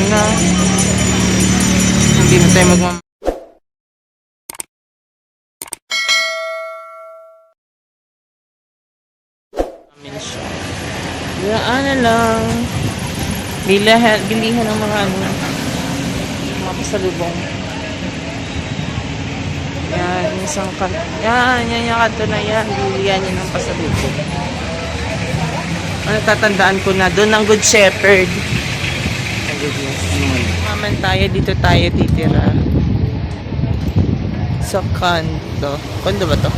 Sana hindi na tayo magmam... Daan na lang. Bilihan, bilihan ng mga ano, mga pasalubong. Yan, isang kan... Yan, yan yung kanto na yan. Bilihan niya ng pasalubong. Ano, tatandaan ko na. Doon ang Good Shepherd. Maman tayo, dito tayo titira. Sa kanto. Kanto ba to?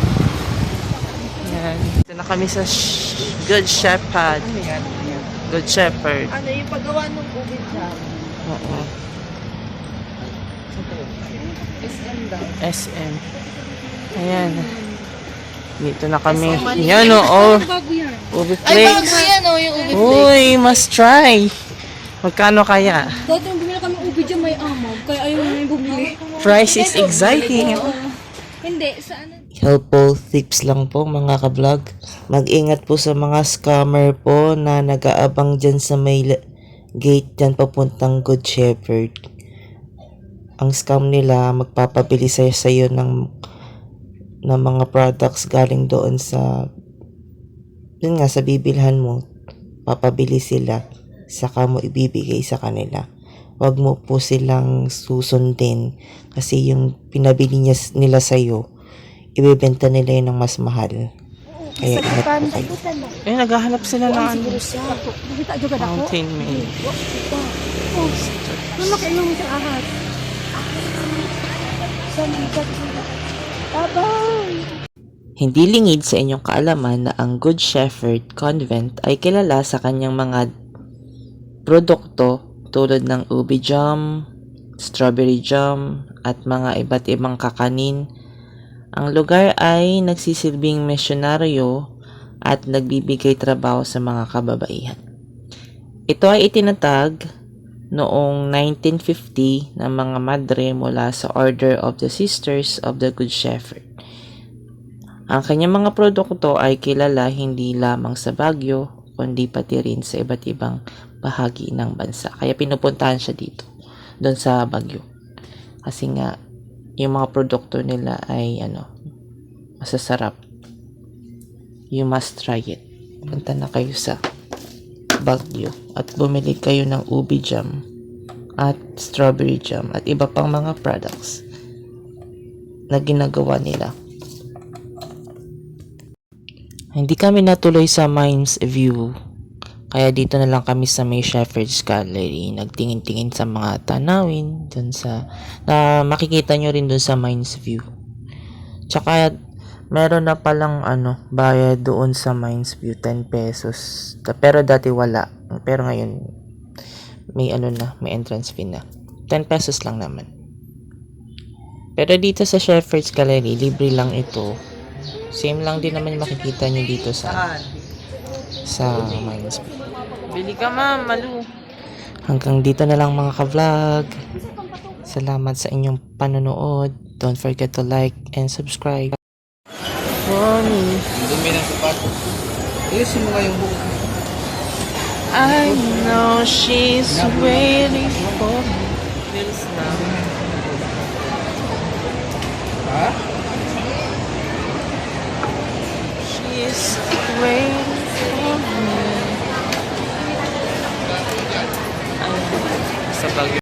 Yan. Dito na kami sa sh- Good Shepherd. Good Shepherd. Ano yung paggawa ng ubid jam? Oo. SM daw. SM. Ayan. Dito na kami. Yan. Bago yan. Ubi Ay, bago flakes. yan oh, yung ubid Uy, must try. Magkano kaya? Dati nung bumili kami ubid dyan may amag, kaya ayaw namin bumili. Price is exciting. Hindi, saan? Helpful tips lang po mga ka-vlog. Mag-ingat po sa mga scammer po na nag-aabang dyan sa may gate dyan papuntang Good Shepherd. Ang scam nila, magpapabili sa sa'yo ng, ng mga products galing doon sa yun nga, sa bibilhan mo, papabili sila, saka mo ibibigay sa kanila. Huwag mo po silang susundin kasi yung pinabili niya, nila sa'yo, ibebenta nila yun ng mas mahal. Kaya ingat po kayo. Eh, naghahanap sila ng ano, mountain maid. Oh, Mama, kailan mo sa ahas? Hindi lingid sa inyong kaalaman na ang Good Shepherd Convent ay kilala sa kanyang mga produkto tulad ng ubi jam, strawberry jam, at mga iba't ibang kakanin. Ang lugar ay nagsisilbing misyonaryo at nagbibigay trabaho sa mga kababaihan. Ito ay itinatag noong 1950 ng mga madre mula sa Order of the Sisters of the Good Shepherd. Ang kanyang mga produkto ay kilala hindi lamang sa Baguio, kundi pati rin sa iba't ibang bahagi ng bansa. Kaya pinupuntahan siya dito, doon sa Baguio. Kasi nga, yung mga produkto nila ay ano, masasarap. You must try it. Punta na kayo sa Baguio at bumili kayo ng ubi jam at strawberry jam at iba pang mga products na ginagawa nila. Hindi kami natuloy sa Mines View. Kaya dito na lang kami sa may Shepherd's Gallery. Nagtingin-tingin sa mga tanawin. Dun sa, na makikita nyo rin dun sa Mines View. Tsaka, meron na palang ano, bayad doon sa Mines View. 10 pesos. Pero dati wala. Pero ngayon, may ano na, may entrance fee na. 10 pesos lang naman. Pero dito sa Shepherd's Gallery, libre lang ito. Same lang din naman makikita nyo dito sa sa View. Bili ka ma'am, malu. Hanggang dito na lang mga ka-vlog. Salamat sa inyong panonood. Don't forget to like and subscribe. Mommy, Dumi ng sapatos. Ayusin mo nga yung buhok. I know she's waiting for me. Feels now. Ha? She's waiting for me. Ay, sa.